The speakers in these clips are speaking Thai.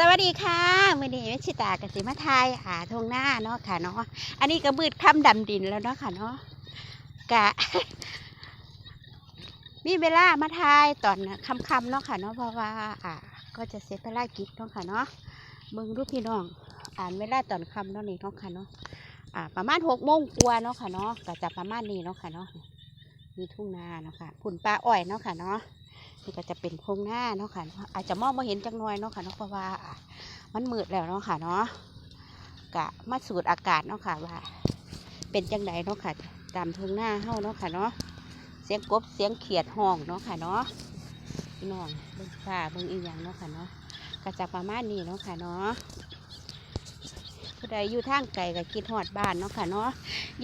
สวัสดีค่ะมื่อนี้แม่ชิตากสิมาทายหาทงหน้าเนาะค่ะเนาะอันนี้ก็มืดค่ำดำดินแล้วเนาะค่ะเนาะกะ มีเวลามาทายตอนค่ำๆเนาะค่ะเนาะเพราะว่า อ่า ก็จะเสร็จภารกิจเนาะค่ะเนาะเบิ่งรูปพี่น้อง อ่านเวลาตอนค่ำเนาะนี่เนาะค่ะเนาะอ่า ประมาณหกโมงกว่าเนาะค่ะเนาะก็จะประมาณนี้เนาะค่ะเนาะมีทุ่งนาเนาะค่ะผุ่นปลาอ้อยเนาะค่ะเนาะ นี่ก็จะเป็นโพรงหน้าเนาะค่ะ อาจจะมองมาเห็นจังน้อยเนาะค่ะเนาะเพราะว่ามันมืดแล้วเนาะค่ะเนาะกะมาสูดอากาศเนาะค่ะว่า เป็นจังไดเนาะค่ะ ตามโพรงหน้าเฮาเนาะค่ะเนาะเสียงกบเสียงเขียดห้องเนาะค่ะเนาะพี่น้องเบิ่งฟ้าเบิ่งอีหยังเนาะค่ะเนาะก็จะประมาณนี้เนาะค่ะเนาะผู้ใดอยู่ทางไกลก็คิดฮอดบ้านเนาะค่ะเนาะ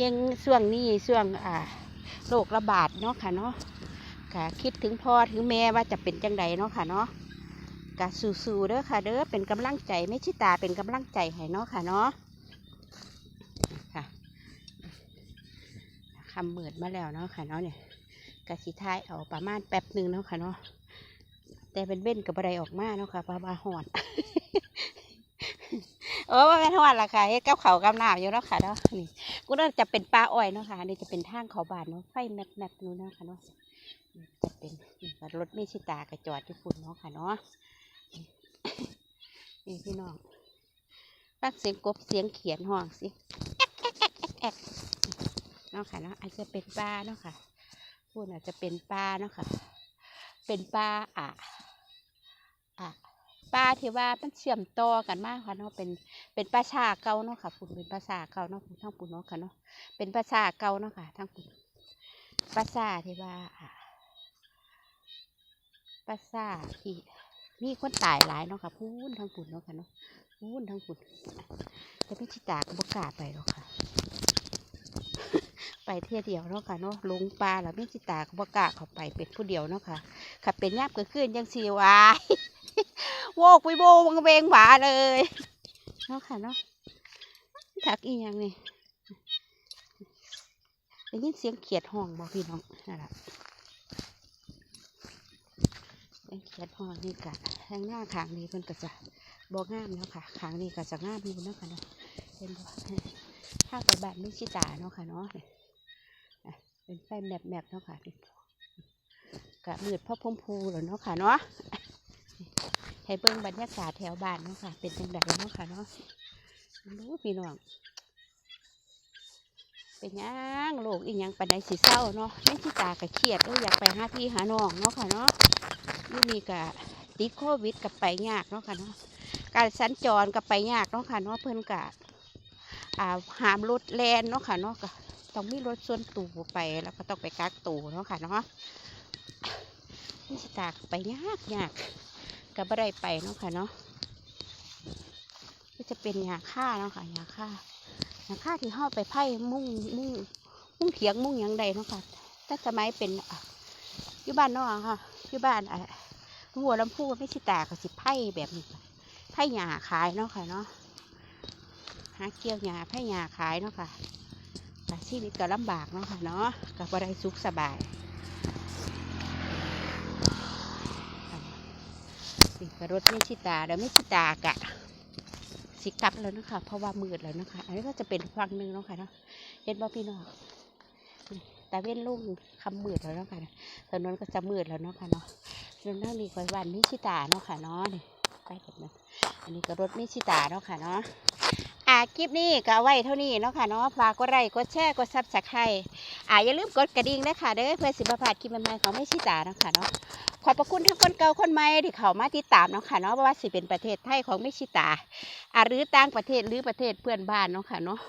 ยังช่วงนี้ช่วงอ่าโรคระบาดเนาะค่ะเนาะ ค่ะคิดถึงพ่อถึงแม่ว่าจะเป็นจังใดเนาะค่ะเนาะกะสู้ๆเด้อค่ะ เด้อเป็นกำลังใจไม่ชิตาเป็นกำลังใจให้เนาะค่ะเนาะค่ะคำเหมิดมาแล้วเนาะค่ะเนาะเนี่ยกะสิท้ายเอาประมาณแป๊บหนึ่งเนาะค่ะเนาะแต่เป็นเบ้นกับอะไรออกมาเนาะค่ะปลาบาหอนโอ้ว่าแม่นหอนล่ะค่ะเฮ็ดกับเขาวกับน้ำอยู่เนาะค่ะเนาะนี่ กูน่าจะเป็นปลาอ้อยเนาะค่ะอันนี่จะเป็นทางเขาบานเนาะไฟแมบแมบๆนู่นเนาะค่ะเนาะจะเป็นรถไม่ชิตากระจอดที่ฝุ่นเนาะค่ะเนาะนี่พี่น้องฟังเสียงกบเสียงเขียนห้องสิแอกเนาะค่ะเนาะอาจจะเป็นปลาเนาะค่ะพูดอาจจะเป็นปลาเนาะค่ะ เป็นปลาอะอะ ปลาที่ว่ามันเชื่อมต่อกันมากค่ะเนาะเป็นเป็นปลาชาเก่าเนาะค่ะปุ่นเป็นปลาชาเก่าเนาะปุ่นทั้งปุ่นเนาะค่ะเนาะเป็นปลาชาเก่าเนาะค่ะทั้งปุ่นปราสาที่ว่าอะปราสาที่มีคนตายหลายเนาะค่ะพูนทางฝุ่นเนาะค่ะเนาะพูนทางฝุ่นแต่ไม่ชิตาก็บกล้าไปหรอกค่ะไปเที่ยวเดียวเนาะค่ะเนาะลงปลาแล้วไม่ชิตาก็บกล้าเข้าไปเป็นผู้เดียวเนาะค่ะขับเป็นยาบก็ขึ้นยังสีวาย โวกไปโบวังเวงหวาเลยเนาะค่ะเนาะถักอีหยังนี่ได้ยินเสียงเขียดห้องบอกพี่น้องนั่นแหละเสียงเขียดห้องนี่กะทางหน้าขางนี้เพิ่นก็จะบอกงามแล้วค่ะขางนี้ก็จะงามอยู่เนาะค่ะเนาะเป็นบ่ถ้าไปบ้านมิชิตาเนาะค่ะเนาะนี่อะเป็นไฟแมบแมบๆเนาะค่ะนี่กะมืดพ่อพมพูแล้วเนาะค่ะเนาะ ให้เบิ่งบรรยากาศแถวบ้านเนาะค่ะ เป็นจังไดเนาะค่ะเนาะรู้พี่น้อง เป็นยังโลกอีหยังปันใดสิเศร้าเนาะไม่ที่ตากะเครียดเอออยากไปหาพี่หาน้องเนาะค่ะเนาะอยี่นี่กะติดโควิดกับไปยากเนาะค่ะเนาะการสัญจรกับไปยากเนาะค่ะเนาะเพิ่อนกะหามรถแลนเนาะค่ะเนาะก็ต้องมีรถส่วนตัวไปแล้วก็ต้องไปกักตัวเนาะค่ะเนาะไม่ที่ตากไปยากยาก กับบ่ได้ไปเนาะค่ะเนาะก็จะเป็นยาฆ่าเนาะค่ะยาฆ่าหลังคาที่ห้าไปไพ่มุ่งมุ่งมุ่งเถียงมุ่งหยังใดเนาะค่ะแต่สมัยเป็นอยู่บ้านเนาะค่ะอยู่บ้านอะหัวลำพูไม่ใช่ตาก็สิไพ่แบบนี้ไพ่หญ้าขายเนาะค่ะเนาะหาเกี่ยวหญ้าไพ่หญ้าขายเนาะค่ะแต่ชีวิตก็ลำบากเนาะค่ะเนาะกับอะไรสุขสบาย นี่ก็รถไม่ชิตาแล้วไม่ชิตากะสิกลับแล้วนะคะ เพราะว่ามืดแล้วนะคะ อันนี้ก็จะเป็นฝั่งหนึ่งเนาะค่ะเนาะเห็นบ่พี่น้องตาเว้นลุ่งคำมืดแล้วเนาะค่ะถนนก็จะมืดแล้วเนาะค่ะเนาะถนนนั่งนี่คอยวันมิชิตาเนาะค่ะเนาะนี่ไปแบบนั้อันนี้ก็รถมิชิตาเนาะค่ะเนาะอ่าคลิปนี้ก็ไว้เท่านี้เนาะค่ะเนาะฝากกดไลค์กดแชร์กดซับสไครต์อ่าอย่าลืมกดกระดิ่งนะคะเด้อเพื่อสิบประพาดคลิปใหม่ๆของมิชิตาเนาะค่ะเนาะ ขอบพระคุณทั้งคนเก่าคนใหม่ที่เข้ามาติดตามเนาะค่ะเนาะว่าสิเป็นประเทศไทยของมิชิตาอาหรือต่างประเทศหรือประเทศเพื่อนบ้านเนาะค่ะเนาะ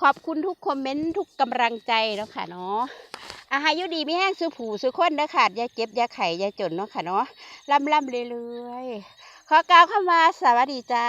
ขอบคุณทุกคอมเมนต์ทุกกำลังใจเนาะค่ะเนาะอาหารยุดีไม่แห้งซูผูซื้นนะค่ะอย่าเจ็บอย่าไข่อย่าจนเนาะค่ะเนาะล่ำล่ำเรื่อยๆขอกล่าวเข้ามาสวัสดีจ้า